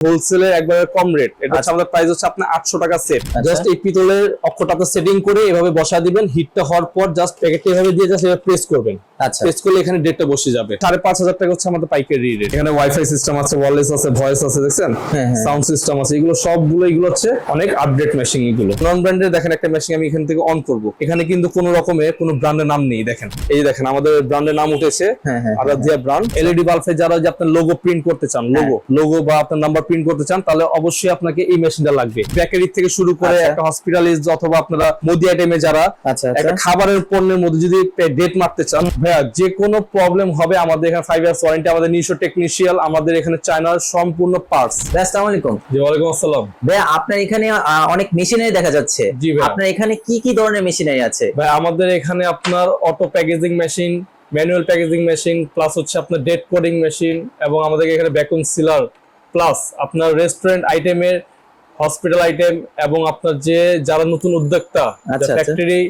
হোলসেলের একবারে কম রেট এটা হচ্ছে আমাদের প্রাইস হচ্ছে আপনার আটশো টাকা সেট আচ্ছা। জাস্ট এই পিতলের সেটিং করে এভাবে বসা দিবেন। হিটটা হওয়ার পর জাস্ট প্যাকেটটা এভাবে দিয়ে জাস্ট এভাবে প্রেস করবেন। আচ্ছা। প্রেস করলে এখানে ডেটটা বসে যাবে। সাড়ে পাঁচ হাজার টাকা হচ্ছে আমাদের পাইকারি রেট এখানে ওয়াইফাই সিস্টেম আছে ওয়ারলেস আছে ভয়েস আছে দেখছেন? হ্যাঁ, হ্যাঁ। সাউন্ড সিস্টেম আছে এগুলো সবগুলো এগুলো হচ্ছে অনেক আপডেট মেশিন এগুলো। নন ব্র্যান্ডের দেখেন একটা মেশিন আমি এখান থেকে অন করব। এখানে কিন্তু কোনো রকমের কোনো ব্র্যান্ডের নাম নেই দেখেন। এই যে দেখেন আমাদের ব্র্যান্ডের নাম উঠেছে হ্যাঁ, হ্যাঁ, ব্র্যান্ড এলইডি বাল্বে যারা যে আপনার লোগো প্রিন্ট করতে চান লোগো লোগো বা আপনার নাম্বার প্রিন্ট করতে চান তাহলে অবশ্যই আপনাকে এই মেশিনটা লাগবে। বেকারি থেকে শুরু করে আচ্ছা। একটা হসপিটালিজ অথবা আপনারা মোদি আইটেমে যারা আচ্ছা একটা আচ্ছা খাবারের পণ্যের মধ্যে যদি ডেট মারতে চান ভাইয়া যে কোনো প্রবলেম হবে আমাদের এখানে ফাইভ ইয়ার্স ওয়ারেন্টি আমাদের নিজস্ব টেকনিশিয়াল আমাদের এখানে চায়নার সম্পূর্ণ পার্টস ভাই, আসসালামু আলাইকুম জি ওয়ালাইকুম আসসালাম। ভাই আপনার এখানে অনেক মেশিনারি দেখা যাচ্ছে। জি ভাই। আপনার এখানে কি কি ধরনের মেশিনারি আছে? ভাই আমাদের এখানে আপনার auto packaging machine manual packaging machine plus হচ্ছে আপনার ডেট কোডিং মেশিন এবং আমাদের এখানে ভ্যাকুম সিলার প্লাস আপনার রেস্টুরেন্ট আইটেমের হসপিটাল আইটেম এবং আপনার যে যারা নতুন উদ্যোক্তা আচ্ছা। ফ্যাক্টরি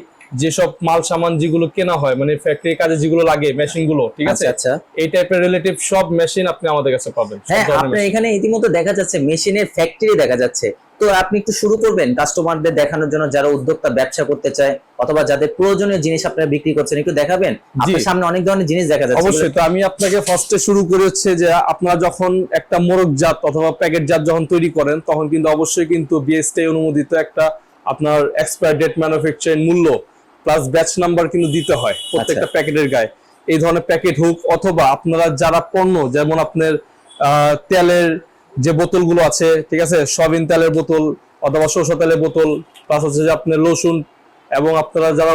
যেসব মাল সামান যেগুলো কেনা হয় মানে ফ্যাক্টরি কাজে যেগুলো লাগে মেশিনগুলো ঠিক আছে? আচ্ছা। আচ্ছা এই টাইপের রিলেটিভ সব মেশিন আপনি আমাদের কাছে পাবেন। হ্যাঁ আপনার এখানে ইতিমধ্যে দেখা যাচ্ছে মেশিনের ফ্যাক্টরি দেখা যাচ্ছে। তো আপনি একটু শুরু করবেন কাস্টমারদের দেখানোর জন্য যারা উদ্যোক্তা ব্যবসা করতে চায় অথবা যাদের প্রয়োজনীয় জিনিস আপনারা বিক্রি করছেন একটু দেখাবেন? আপনার সামনে অনেক ধরনের জিনিস দেখা যাচ্ছে। অবশ্যই তো আমি আপনাকে ফার্স্টে শুরু করে হচ্ছে যে আপনারা যখন একটা মোরগ জাত অথবা প্যাকেট জাত যখন তৈরি করেন তখন কিন্তু অবশ্যই কিন্তু বিএসটি অনুমোদিত একটা আপনার এক্সপায়ার ডেট ম্যানুফ্যাকচারিং মূল্য। প্লাস ব্যাচ নাম্বার কিন্তু দিতে হয় প্রত্যেকটা আচ্ছা। প্যাকেটের গায়ে। এই ধরনের প্যাকেট হোক অথবা আপনারা যারা পণ্য যেমন আপনার তেলের যে বোতলগুলো আছে ঠিক আছে? সয়াবিন তেলের বোতল অথবা সরষে তেলের বোতল প্লাস হচ্ছে যে আপনার রসুন এবং আপনারা যারা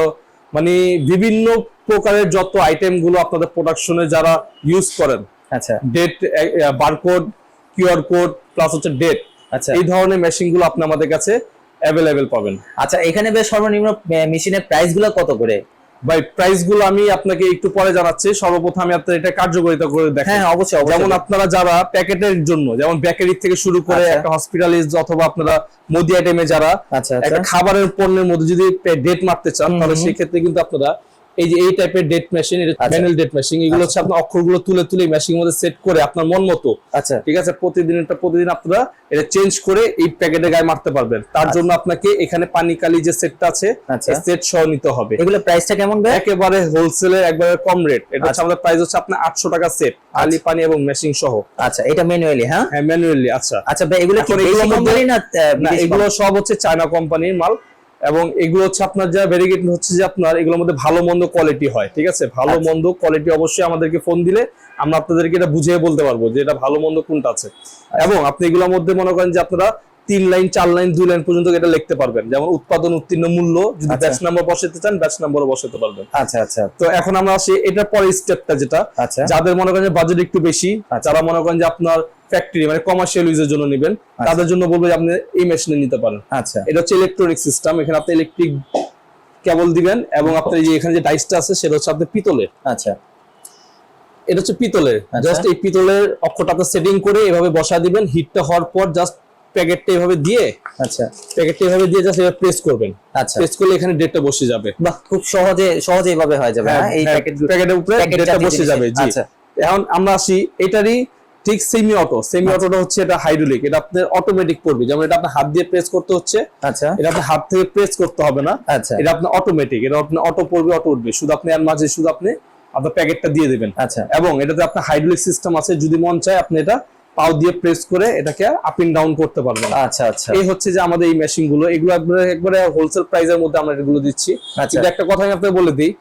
মানে বিভিন্ন প্রকারের যত আইটেমগুলো আপনাদের প্রোডাকশনে যারা ইউজ করেন আচ্ছা। Date barcode QR code plus হচ্ছে ডেট আচ্ছা। এই ধরনের মেশিনগুলো আপনি আমাদের কাছে অ্যাভেলেবেল পাবেন। আচ্ছা এখানে বেশ সর্বনিম্ন মেশিনের প্রাইসগুলো কত করে? ভাই প্রাইসগুলো আমি আপনাকে একটু পরে জানাচ্ছি। সর্বপ্রথম আমি আপনার এটা কার্যকারিতা করে দেখেন। হ্যাঁ অবশ্যই যেমন আপনারা যারা প্যাকেটের জন্য যেমন বেকারি থেকে শুরু করে আচ্ছা। একটা হসপিটালিস্ট অথবা আপনারা মোদি আইটেমে যারা আচ্ছা একটা আচ্ছা খাবারের পণ্যের মধ্যে যদি ডেট মারতে চান তাহলে। সেই ক্ষেত্রে কিন্তু আপনারা এই যে এই টাইপের ডেট মেশিন আচ্ছা। ম্যানুয়াল ডেট মেশিন এগুলো হচ্ছে আপনার অক্ষরগুলো তুলে তুলে মেশিনের মধ্যে সেট করে আপনার মন মতো। আচ্ছা। ঠিক আছে? প্রতিদিন এটা প্রতিদিন আপনারা এটা চেঞ্জ করে এই প্যাকেটের গায়ে মারতে পারবেন। তার জন্য আপনাকে এখানে পানি কালি যে সেটটা আছে আচ্ছা। সেট সহ নিতে হবে। এগুলো প্রাইসটা কেমন ভাই? একেবারে হোলসেলের একবারে কম রেট এটা হচ্ছে আচ্ছা। আমাদের প্রাইস হচ্ছে আপনার আটশো টাকা সেট আলি পানি এবং মেশিন সহ। আচ্ছা এটা ম্যানুয়ালি হ্যাঁ? হ্যাঁ ম্যানুয়ালি আচ্ছা। আচ্ছা ভাই এগুলো কি এগুলো সব হচ্ছে চায়না কোম্পানির মাল। এবং এগুলো হচ্ছে আপনার যা ভেরিগেট হচ্ছে যে আপনার এগুলোর মধ্যে ভালো মন্দ কোয়ালিটি হয় ঠিক আছে ভালো আচ্ছা। মন্দ কোয়ালিটি অবশ্যই আমাদেরকে ফোন দিলে আমরা আপনাদেরকে এটা বুঝিয়ে বলতে পারব যে এটা ভালো মন্দ কোনটা আছে আচ্ছা। এবং আপনি এগুলোর মধ্যে মনে করেন যে আপনারা তিন লাইন চার লাইন দুই লাইন পর্যন্ত এটা লিখতে পারবেন যেমন উৎপাদন উত্তীর্ণ মূল্য যদি আচ্ছা। ব্যাচ নাম্বার বসাতে চান ব্যাচ নাম্বারও বসাতে পারবেন আচ্ছা আচ্ছা তো এখন আমরা আসি এটার পরের স্টেপটা যেটা আচ্ছা যাদের মনে করেন যে বাজেট একটু বেশি আচ্ছা। যারা মনে করেন যে আপনার ফ্যাক্টরি মানে কমার্শিয়াল ইউজের জন্য নেবেন। তাদের জন্য বলব যে আপনি এই মেশিনে নিতে পারেন। আচ্ছা। এটা হচ্ছে ইলেকট্রনিক সিস্টেম এখানে আপনি ইলেকট্রিক কেবল দিবেন এবং আপনার যে এখানে যে ডাইসটা আছে সেটা হচ্ছে আপনার পিতলের। আচ্ছা। এটা হচ্ছে পিতলের। আচ্ছা। জাস্ট এই পিতলের অক্ষরটাতে সেটিং করে এভাবে বসা দিবেন হিটটা হওয়ার পর জাস্ট প্যাকেটটা এভাবে দিয়ে আচ্ছা। প্যাকেটটা এভাবে দিয়ে জাস্ট এভাবে প্রেস করবেন। আচ্ছা। প্রেস করলে এখানে ডেটটা বসে যাবে। বাহ খুব সহজে সহজে এভাবে হয়ে যাবে হ্যাঁ এই প্যাকেট প্যাকেটের উপরে ডেটটা বসে যাবে জি। আচ্ছা। এখন আমরা আসি এটারই ঠিক সেমি অটো সেমি অটোটা হচ্ছে এটা হাইড্রোলিক এটা আপনার অটোমেটিক পড়বে। যেমন এটা আপনার হাত দিয়ে প্রেস করতে হচ্ছে আচ্ছা। এটা আপনার হাত থেকে প্রেস করতে হবে না আচ্ছা। এটা আপনার অটোমেটিক এটা আপনার অটো পড়বে অটো উঠবে। শুধু আপনি আর মাঝে শুধু আপনি আপনার প্যাকেটটা দিয়ে দেবেন। আচ্ছা। এবং এটাতে আপনার হাইড্রোলিক সিস্টেম আছে যদি মন চায় আপনি এটা পাও দিয়ে প্রেস করে এটাকে আপ এন্ড ডাউন করতে পারবেন। আচ্ছা আচ্ছা। এই হচ্ছে যে আমাদের এই মেশিনগুলো। এগুলো একবারে একবারে হোলসেল প্রাইসের মধ্যে আমরা এগুলো দিচ্ছি। আচ্ছা। কিন্তু একটা কথা আমি আপনাকে বলে দিই।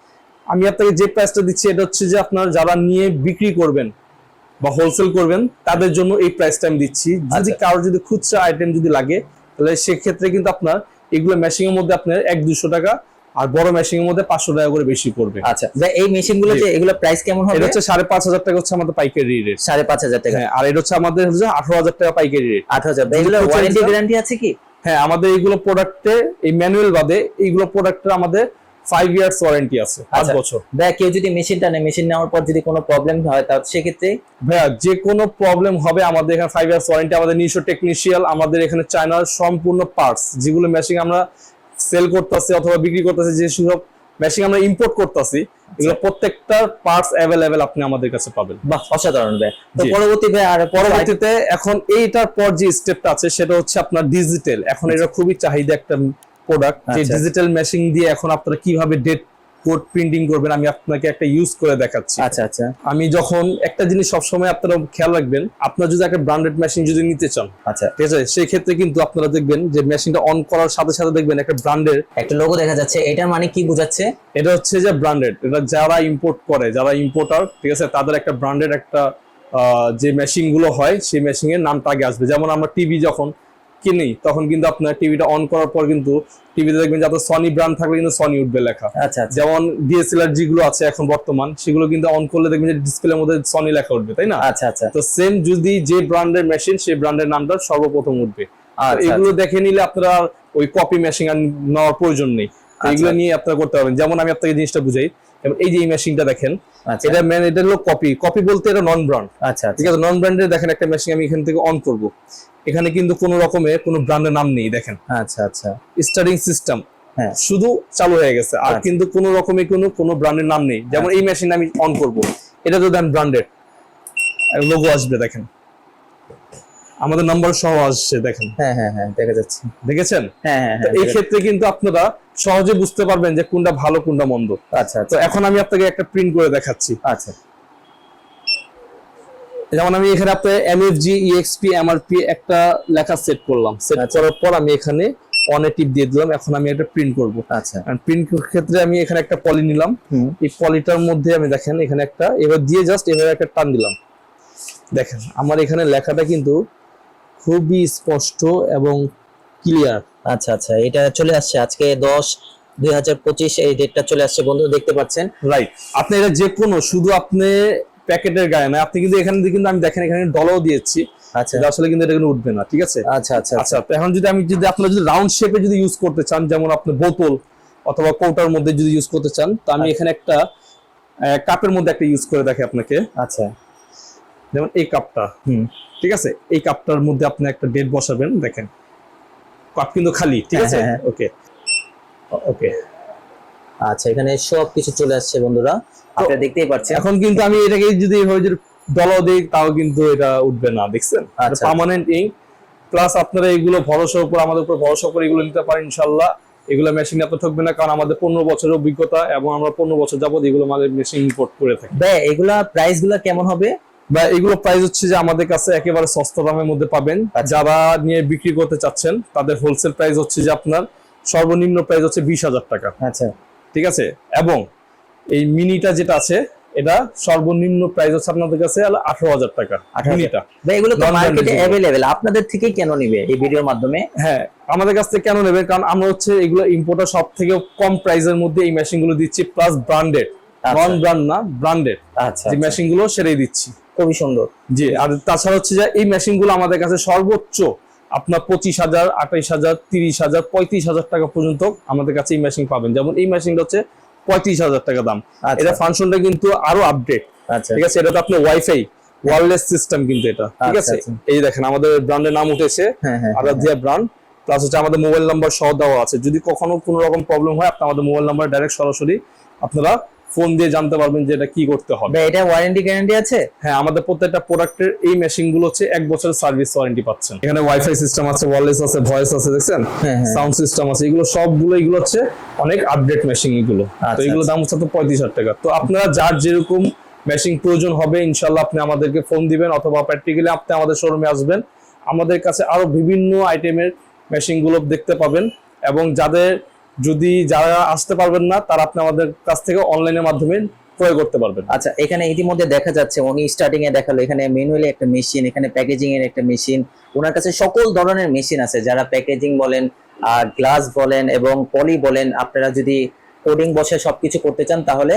আমি আপনাকে যে প্রাইসটা দিচ্ছি এটা হচ্ছে যে আপনার যারা নিয়ে বিক্রি করবেন বা হোলসেল করবেন তাদের জন্য এই প্রাইসটা আমি দিচ্ছি। যদি আচ্ছা। কারোর যদি খুচরা আইটেম যদি লাগে তাহলে সেক্ষেত্রে কিন্তু আপনার এগুলো মেশিং এর মধ্যে আপনার এক দুশো টাকা আর বড় মেশিং এর মধ্যে পাঁচশো টাকা করে বেশি পড়বে। আচ্ছা এই মেশিনগুলো যে এগুলো প্রাইস কেমন হবে? এটা হচ্ছে সাড়ে পাঁচ হাজার টাকা হচ্ছে আমাদের পাইকারি রেট সাড়ে পাঁচ হাজার টাকা। হ্যাঁ আর এটা হচ্ছে আমাদের হচ্ছে আঠারো হাজার টাকা পাইকারি রেট আট হাজার এগুলো ওয়ারেন্টি গ্যারান্টি আছে কি? হ্যাঁ আমাদের এইগুলো প্রোডাক্টে এই ম্যানুয়াল বাদে এইগুলো প্রোডাক্টের আমাদের ফাইভ ইয়ার্স ওয়ারেন্টি আছে পাঁচ আচ্ছা। বছর। ভাই কেউ যদি মেশিনটা নেয় মেশিন নেওয়ার পর যদি কোনো প্রবলেম হয় তাহলে সেক্ষেত্রে? ভাইয়া যে কোনো প্রবলেম হবে আমাদের এখানে ফাইভ ইয়ার্স ওয়ারেন্টি আমাদের নিজস্ব টেকনিশিয়াল আমাদের এখানে চায়নার সম্পূর্ণ পার্টস যেগুলো মেশিন আমরা সেল করতেছি অথবা বিক্রি করতেছি যে সব মেশিন আমরা ইম্পোর্ট করতেছি এগুলো প্রত্যেকটা পার্টস অ্যাভেলেবেল আপনি আমাদের কাছে পাবেন। বাহ অসাধারণ ভাই তো পরবর্তী ভাই আর পরবর্তীতে এখন এইটার পর যে স্টেপটা আছে সেটা হচ্ছে আপনার ডিজিটাল এখন এটা খুবই চাহিদা একটা প্রোডাক্ট যে আচ্ছা। ডিজিটাল মেশিন দিয়ে এখন আপনারা কীভাবে ডেট কোড প্রিন্টিং করবেন আমি আপনাকে একটা ইউজ করে দেখাচ্ছি। আচ্ছা আচ্ছা। আমি যখন একটা জিনিস সবসময় আপনারা খেয়াল রাখবেন আপনারা যদি একটা ব্র্যান্ডেড মেশিন যদি নিতে চান আচ্ছা। ঠিক আছে? সেই ক্ষেত্রে কিন্তু আপনারা দেখবেন যে মেশিনটা অন করার সাথে সাথে দেখবেন একটা ব্র্যান্ডের একটা লোগো দেখা যাচ্ছে এটা মানে কি বোঝাচ্ছে? এটা হচ্ছে যে ব্র্যান্ডেড এটা যারা ইম্পোর্ট করে যারা ইম্পোর্টার ঠিক আছে? তাদের একটা ব্র্যান্ডেড একটা আহ, যে মেশিনগুলো হয় সেই মেশিন এর নামটা আগে আসবে। যেমন আমরা টিভি যখন কিনি তখন কিন্তু আপনার টিভিটা অন করার পর কিন্তু টিভিতে দেখবেন যাতে সনি ব্র্যান্ড থাকলে কিন্তু সনি উঠবে লেখা। আচ্ছা আচ্ছা। যেমন ডিএসএলআর যেগুলো আছে এখন বর্তমান সেগুলো কিন্তু অন করলে দেখবেন যে ডিসপ্লের মধ্যে সনি লেখা উঠবে তাই না? আচ্ছা আচ্ছা। তো সেম যদি যে ব্র্যান্ডের মেশিন সেই ব্র্যান্ডের নামটা সর্বপ্রথম উঠবে। তো আচ্ছা, এগুলো দেখে নিলে আপনারা ওই কপি মেশিন আর নেওয়ার প্রয়োজন নেই। এগুলো। নিয়ে আপনারা করতে পারবেন। যেমন আমি আপনাকে জিনিসটা বুঝাই যেমন এই যে এই মেশিনটা দেখেন আচ্ছা। এটা মেন এটা হলো কপি কপি বলতে এটা নন ব্র্যান্ড আচ্ছা। ঠিক আছে নন ব্র্যান্ডের দেখেন একটা মেশিন আমি এখান থেকে অন করব। এখানে কিন্তু কোনো রকমের কোনো ব্র্যান্ডের নাম নেই দেখেন। আচ্ছা আচ্ছা। স্টার্টিং সিস্টেম হ্যাঁ। শুধু চালু হয়ে গেছে আর আচ্ছা। কিন্তু কোনো রকমের কোনো কোনো ব্র্যান্ডের নাম নেই। যেমন এই মেশিন আমি অন করব। এটা তো দেন ব্র্যান্ডেড লোগো আসবে দেখেন। আমাদের নাম্বার সহ আসছে দেখেন। হ্যাঁ হ্যাঁ হ্যাঁ দেখা যাচ্ছে। দেখেছেন? হ্যাঁ হ্যাঁ হ্যাঁ এই ক্ষেত্রে কিন্তু আপনারা সহজে বুঝতে পারবেন যে কোনটা ভালো কোনটা মন্দ। আচ্ছা তো আচ্ছা এখন আমি আপনাকে একটা প্রিন্ট করে দেখাচ্ছি। আচ্ছা। যেমন আমি এখানে আপনার এমএফজি ইএক্সপি এমআরপি একটা লেখা সেট করলাম। সেট আচ্ছা। করার পর আমি এখানে অনে টিপ দিয়ে দিলাম। এখন আমি একটা প্রিন্ট করব। আচ্ছা। প্রিন্ট ক্ষেত্রে আমি এখানে একটা পলি নিলাম। এই পলিটার মধ্যে আমি দেখেন এখানে একটা এবার দিয়ে জাস্ট এভাবে একটা টান দিলাম। দেখেন আমার এখানে লেখাটা কিন্তু খুবই স্পষ্ট এবং ক্লিয়ার আচ্ছা আচ্ছা এটা চলে আসছে আজকে দশ দুই এই ডেটটা চলে আসছে বন্ধু দেখতে পাচ্ছেন। রাইট আপনি এটা যে কোনো শুধু আপনি প্যাকেটের গায়ে না আপনি কিন্তু এখানে কিন্তু আমি দেখেন এখানে ডলাও দিয়েছি। আচ্ছা। এটা আসলে কিন্তু এটা কিন্তু উঠবে না ঠিক আছে? আচ্ছা আচ্ছা আচ্ছা। তো এখন যদি আমি যদি আপনারা যদি রাউন্ড শেপে যদি ইউজ করতে চান যেমন আপনি বোতল অথবা কৌটার মধ্যে যদি ইউজ করতে চান তো আমি এখানে একটা কাপের মধ্যে একটা ইউজ করে দেখে আপনাকে। আচ্ছা। যেমন এই কাপটা হুম ঠিক আছে? এই কাপটার মধ্যে আপনি একটা ডেট বসাবেন দেখেন। কাপ কিন্তু খালি ঠিক হ্যাঁ, আছে? হ্যাঁ, ওকে ওকে আচ্ছা এখানে সব কিছু চলে আসছে বন্ধুরা। আপনারা দেখতেই পাচ্ছেন। এখন কিন্তু আমি এটাকে যদি এভাবে যদি ডলাও দিই তাও কিন্তু এটা উঠবে না দেখছেন। পার্মানেন্ট ইঙ্ক প্লাস আপনারা এগুলো ভরসার উপর আমাদের উপর ভরসা করে এগুলো নিতে পারেন ইনশাল্লাহ এগুলো মেশিন এত ঠকবে না কারণ আমাদের পনেরো বছরের অভিজ্ঞতা এবং আমরা পনেরো বছর যাবত এগুলো আমাদের মেশিন ইম্পোর্ট করে থাকি। ভাই এগুলা প্রাইসগুলা কেমন হবে? বা এগুলো প্রাইস হচ্ছে যে আমাদের কাছে একেবারে সস্তা দামের মধ্যে পাবেন। আচ্ছা। যারা নিয়ে বিক্রি করতে চাচ্ছেন তাদের হোলসেল প্রাইস হচ্ছে যে আপনার সর্বনিম্ন প্রাইস হচ্ছে বিশ হাজার টাকা। আচ্ছা। ঠিক আছে? এবং এই মিনিটা যেটা আছে এটা সর্বনিম্ন প্রাইস হচ্ছে আপনাদের কাছে আঠারো হাজার টাকা 18,000 মিনিটা এগুলো তো মার্কেটে অ্যাভেলেবেল আপনাদের থেকেই কেন নেবে এই ভিডিওর মাধ্যমে? হ্যাঁ আমাদের কাছ থেকে কেন নেবে? কারণ আমরা হচ্ছে এগুলো ইম্পোর্টার সব থেকে কম প্রাইসের মধ্যে এই মেশিনগুলো দিচ্ছি প্লাস ব্র্যান্ডেড আচ্ছা। নন ব্র্যান্ড না ব্র্যান্ডেড আচ্ছা যে আচ্ছা। মেশিনগুলো সেটাই দিচ্ছি। খুবই সুন্দর। জি আর তাছাড়া হচ্ছে যে এই মেশিনগুলো আমাদের কাছে সর্বোচ্চ আপনার পঁচিশ হাজার আঠাইশ হাজার তিরিশ হাজার পঁয়ত্রিশ হাজার টাকা পর্যন্ত আমাদের কাছে এই মেশিন পাবেন। যেমন এই মেশিনটা হচ্ছে পঁয়ত্রিশ হাজার টাকা দাম। আচ্ছা। এটা ফাংশনটা কিন্তু আরও আপডেট আচ্ছা। ঠিক আছে এটা তো আপনার ওয়াইফাই ওয়্যারলেস সিস্টেম কিন্তু এটা। ঠিক আচ্ছা, আছে। এই দেখেন আমাদের ব্র্যান্ডের নাম উঠেছে আরাধিয়া হ্যাঁ। ব্র্যান্ড প্লাস হচ্ছে আমাদের মোবাইল নাম্বার সহ দেওয়া আছে। যদি কখনো কোনো রকম প্রবলেম হয় আপনি আমাদের মোবাইল নাম্বার ডাইরেক্ট সরাসরি আপনারা ফোন দিয়ে জানতে পারবেন যে এটা কি করতে হবে। এটা ওয়ারেন্টি গ্যারান্টি আছে? হ্যাঁ আমাদের প্রত্যেকটা প্রোডাক্টের এই মেশিনগুলো হচ্ছে এক বছরের সার্ভিস ওয়ারেন্টি পাচ্ছেন। এখানে ওয়াইফাই সিস্টেম আছে ওয়্যারলেস আছে ভয়েস আছে দেখছেন? হ্যাঁ হ্যাঁ। সাউন্ড সিস্টেম আছে এগুলো সবগুলো এগুলো হচ্ছে অনেক আপডেট মেশিন এগুলো। তো আচ্ছা, এগুলো দাম হচ্ছে তো পঁয়ত্রিশ হাজার টাকা। তো আপনারা যার যেরকম মেশিন প্রয়োজন হবে ইনশাল্লাহ আপনি আমাদেরকে ফোন দিবেন অথবা প্র্যাকটিক্যালি আপনি আমাদের শোরুমে আসবেন। আমাদের কাছে আরও বিভিন্ন আইটেমের মেশিনগুলো দেখতে পাবেন এবং যাদের যদি যারা আসতে পারবেন না, তারা আপনি আমাদের কাছ থেকে অনলাইনের মাধ্যমে ক্রয় করতে পারবেন। আচ্ছা এখানে ইতিমধ্যে দেখা যাচ্ছে, উনি স্টার্টিং এ দেখাল, এখানে ম্যানুয়ালি একটা মেশিন এখানে প্যাকেজিং এর একটা মেশিন ওনার কাছে সকল ধরনের মেশিন আছে, যারা প্যাকেজিং বলেন গ্লাস বলেন এবং পলি বলেন। আপনারা যদি কোডিং বসে সবকিছু করতে চান, তাহলে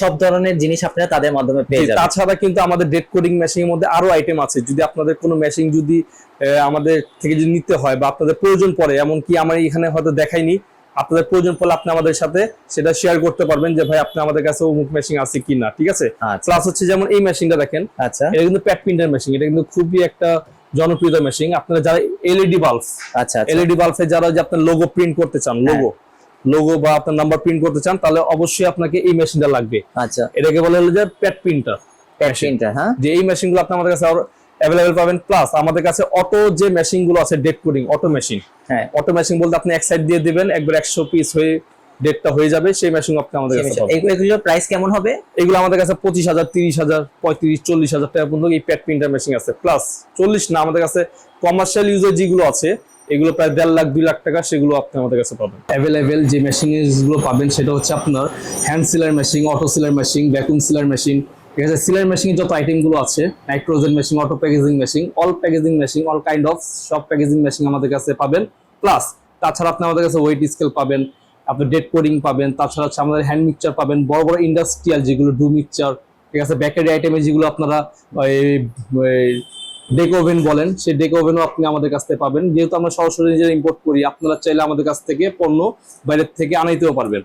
সব ধরনের জিনিস আপনারা তাদের মাধ্যমে পেয়ে যাবেন। তাছাড়া কিন্তু আমাদের ডেট কোডিং মেশিনের মধ্যে আরও আইটেম আছে। যদি আপনাদের কোনো মেশিন যদি আমাদের থেকে যদি নিতে হয় বা আপনাদের প্রয়োজন পড়ে এমনকি আমার এখানে হয়তো দেখাইনি আপনাদের প্রয়োজন পড়লে আপনি আমাদের সাথে সেটা শেয়ার করতে পারবেন যে ভাই আপনি আমাদের কাছে অমুক মেশিন আছে কি না ঠিক আছে? আচ্ছা। প্লাস হচ্ছে যেমন এই মেশিনটা দেখেন আচ্ছা। এটা কিন্তু প্যাড প্রিন্টার মেশিন এটা কিন্তু খুবই একটা জনপ্রিয় মেশিন আপনারা যারা এলইডি বাল্ব আচ্ছা আচ্ছা। এলইডি বাল্বে যারা যে আপনার লোগো প্রিন্ট করতে চান লোগো লোগো বা আপনার নাম্বার প্রিন্ট করতে চান তাহলে অবশ্যই আপনাকে এই মেশিনটা লাগবে। আচ্ছা। এটাকে বলে হলো যে প্যাড প্রিন্টার প্যাড প্রিন্টার হ্যাঁ? যে এই মেশিনগুলো আপনি আমাদের কাছে অ্যাভেলেবেল পাবেন প্লাস আমাদের কাছে অটো যে মেশিনগুলো আছে ডেট কোডিং অটো মেশিন হ্যাঁ। অটো মেশিন বলতে আপনি এক সাইড দিয়ে দিবেন একবার একশো পিস হয়ে ডেটটা হয়ে যাবে সেই মেশিন আপনি আমাদের কাছে এগুলো প্রাইস কেমন হবে? এগুলো আমাদের কাছে পঁচিশ হাজার তিরিশ হাজার পঁয়ত্রিশ চল্লিশ হাজার টাকা পর্যন্ত এই প্যাড প্রিন্টার মেশিন আছে। প্লাস চল্লিশ না আমাদের কাছে কমার্শিয়াল ইউজের যেগুলো আছে এগুলো প্রায় দেড় লাখ, দুই লাখ টাকা সেগুলো আপনি আমাদের কাছে পাবেন। অ্যাভেলেবেল যে মেশিনগুলো পাবেন সেটা হচ্ছে আপনার hand sealer machine auto sealer machine vacuum sealer machine ঠিক আছে সিলার মেশিনের যত আইটেমগুলো আছে nitrogen machine auto packaging machine all packaging machine all kind of সব প্যাকেজিং মেশিন আমাদের কাছে পাবেন। প্লাস তাছাড়া আপনি আমাদের কাছে ওয়েট স্কেল পাবেন আপনি ডেট কোডিং পাবেন, তাছাড়া হচ্ছে আমাদের হ্যান্ড মিক্সচার পাবেন, বড় বড় ইন্ডাস্ট্রিয়াল যেগুলো ডু মিক্সচার ঠিক আছে বেকারি আইটেমে যেগুলো আপনারা ডেক ওভেন বলেন, সেই ডেক ওভেনও আপনি আমাদের কাছ থেকে পাবেন। যেহেতু আমরা সরাসরি নিজেরা ইম্পোর্ট করি, আপনারা চাইলে আমাদের কাছ থেকে পণ্য বাইরের থেকে আনাইতেও পারবেন।